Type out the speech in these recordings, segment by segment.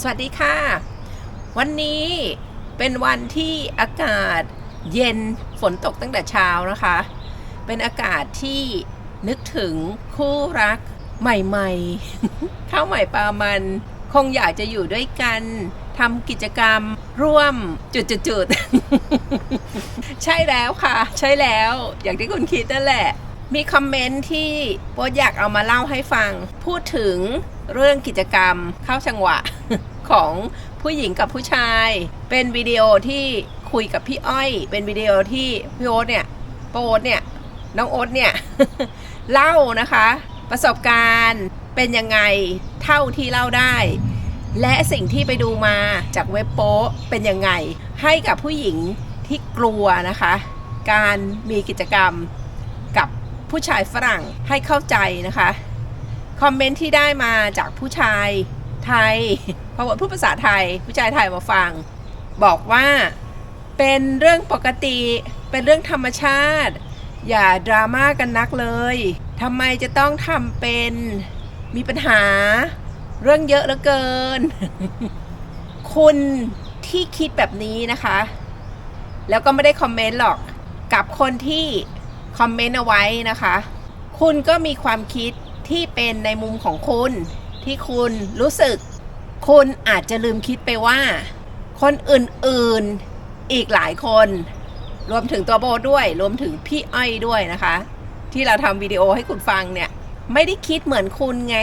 สวัสดีค่ะ วันนี้เป็นวันที่อากาศเย็นฝนตกตั้งแต่เช้านะคะ เป็นอากาศที่นึกถึงคู่รักใหม่ๆ ข้าวใหม่ปลามัน คงอยากจะอยู่ด้วยกันทำกิจกรรมร่วมจุดๆๆใช่แล้วค่ะ ใช่แล้วอย่างที่คุณคิดนั่นแหละ มีคอมเมนต์ที่โบทอยากเอามาเล่าให้ฟัง พูดถึงเรื่องกิจกรรมเข้าจังหวะ ของผู้หญิงกับผู้ชาย เป็นวิดีโอที่คุยกับพี่อ้อย เป็นวิดีโอที่พี่โอ๊ตเนี่ยโปโอ๊ตเนี่ยน้องโอ๊ตเนี่ยเล่านะคะ ประสบการณ์เป็นยังไงเท่าที่เล่าได้ และสิ่งที่ไปดูมาจากเว็บโป๊เป็นยังไง ให้กับผู้หญิงที่กลัวนะคะ การมีกิจกรรมกับผู้ชายฝรั่งให้เข้าใจนะคะ คอมเมนต์ที่ได้มาจากผู้ชายไทย พอพูดภาษาไทยผู้ชายไทยมาฟัง บอกว่าเป็นเรื่องปกติ เป็นเรื่องธรรมชาติ อย่าดราม่ากันนักเลยทำไมจะต้องทำเป็นมีปัญหา เรื่องเยอะเหลือเกิน คุณที่คิดแบบนี้นะคะ แล้วก็ไม่ได้คอมเมนต์หรอกกับคนที่คอมเมนต์เอาไว้นะคะ คุณก็มีความคิดที่เป็นในมุมของคุณที่คุณรู้สึก คุณอาจจะลืมคิดไปว่า คนอื่นๆอีกหลายคน รวมถึงตัวโบด้วย รวมถึงพี่อ้อยด้วยนะคะ ที่เราทำวิดีโอให้คุณฟังเนี่ย ไม่ได้คิดเหมือนคุณไง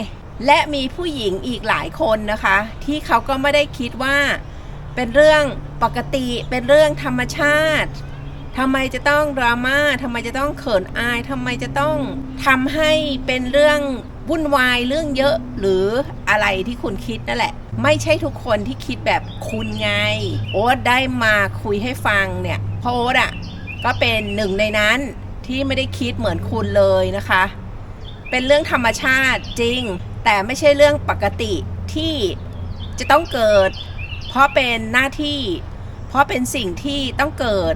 และมีผู้หญิงอีกหลายคนนะคะ ที่เขาก็ไม่ได้คิดว่า เป็นเรื่องปกติเป็นเรื่องธรรมชาติทำไมจะต้องดราม่าทำไมจะต้องเขินอายทำไมจะต้องทำให้เป็นเรื่องวุ่นวายเรื่องเยอะหรืออะไรที่คุณคิดนั่นแหละ ไม่ใช่ทุกคนที่คิดแบบคุณไง โอ๊ตได้มาคุยให้ฟังเนี่ยเพราะโอ๊ตอะก็เป็นหนึ่งในนั้นที่ไม่ได้คิดเหมือนคุณเลยนะคะ เป็นเรื่องธรรมชาติจริง แต่ไม่ใช่เรื่องปกติที่จะต้องเกิด เพราะเป็นหน้าที่ เพราะเป็นสิ่งที่ต้องเกิด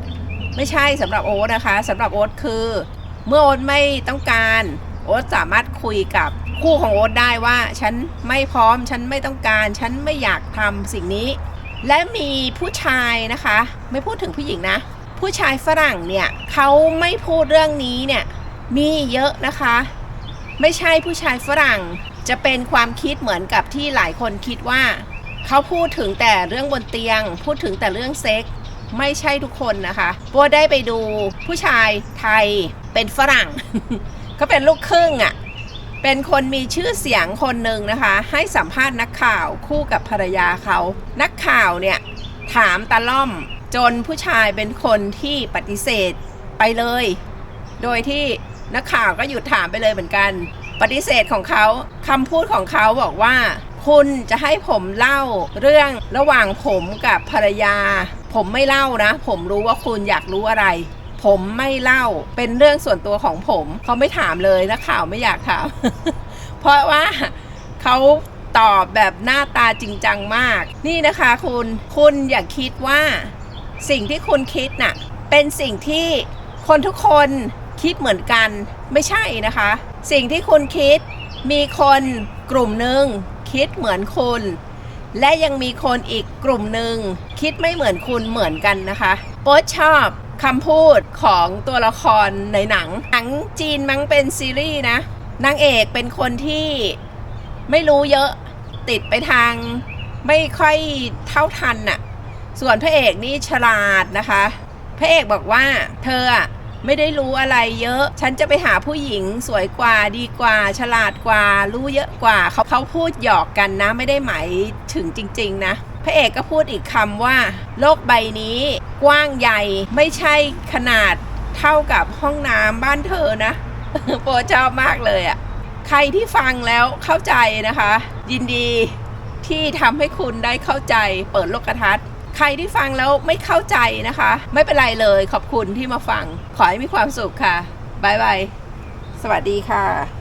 ไม่ใช่สำหรับโอ๊ตนะคะสำหรับโอ๊ตคือ เมื่อโอ๊ตไม่ต้องการ โอ๊ตสามารถคุยกับ คู่ของโอ๊ตได้ว่าฉันไม่พร้อม ฉันไม่ต้องการ ฉันไม่อยากทำสิ่งนี้ และมีผู้ชายนะคะ ไม่พูดถึงผู้หญิงนะ ผู้ชายฝรั่งเนี่ยเขาไม่พูดเรื่องนี้เนี่ยมีเยอะนะคะ ไม่ใช่ผู้ชายฝรั่งจะเป็นความคิดเหมือนกับที่หลายคนคิดว่า เขาพูดถึงแต่เรื่องบนเตียง พูดถึงแต่เรื่องเซ็กส์ไม่ใช่ทุกคนนะคะบัวได้ไปดูผู้ชายไทยเป็นฝรั่ง เขาเป็นลูกครึ่งอะ่ะ เป็นคนมีชื่อเสียงคนหนึ่งนะคะ ให้สัมภาษณ์นักข่าวคู่กับภรรยาเขา นักข่าวเนี่ยถามตาล่อมจนผู้ชายเป็นคนที่ปฏิเสธไปเลย โดยที่นักข่าวก็หยุดถามไปเลยเหมือนกัน ปฏิเสธของเขาคำพูดของเขาบอกว่า คุณจะให้ผมเล่าเรื่องระหว่างผมกับภรรยา ผมไม่เล่านะ ผมรู้ว่าคุณอยากรู้อะไร ผมไม่เล่าเป็นเรื่องส่วนตัวของผมเขาไม่ถามเลยนักข่าวไม่อยากถาม เพราะว่าเขาตอบแบบหน้าตาจริงจังมาก นี่นะคะคุณคุณอย่าคิดว่า สิ่งที่คุณคิดน่ะเป็นสิ่งที่คนทุกคนคิดเหมือนกันไม่ใช่นะคะ สิ่งที่คุณคิดมีคนกลุ่มหนึ่งคิดเหมือนคุณ และยังมีคนอีกกลุ่มหนึ่งคิดไม่เหมือนคุณเหมือนกันนะคะโป๊ชอบ คำพูดของตัวละครในหนัง หนังจีนมั้งเป็นซีรีส์นะนางเอกเป็นคนที่ไม่รู้เยอะติดไปทางไม่ค่อยเท่าทันน่ะ ส่วนพระเอกนี่ฉลาดนะคะ พระเอกบอกว่าเธออะไม่ได้รู้อะไรเยอะ ฉันจะไปหาผู้หญิงสวยกว่าดีกว่า ฉลาดกว่า รู้เยอะกว่าเขาเขาพูดหยอกกันนะ ไม่ได้หมายถึงจริง ๆ นะ ระเอกก็พูดอีกคำว่า โลกใบนี้กว้างใหญ่ไม่ใช่ขนาดเท่ากับห้องน้ำบ้านเธอนะโปรชอบมากเลยอะ่ะ ใครที่ฟังแล้วเข้าใจนะคะ ยินดีที่ทำให้คุณได้เข้าใจเปิดโลกทัศน์ใครที่ฟังแล้วไม่เข้าใจนะคะ ไม่เป็นไรเลยขอบคุณที่มาฟัง ขอให้มีความสุขค่ะบายบายสวัสดีค่ะ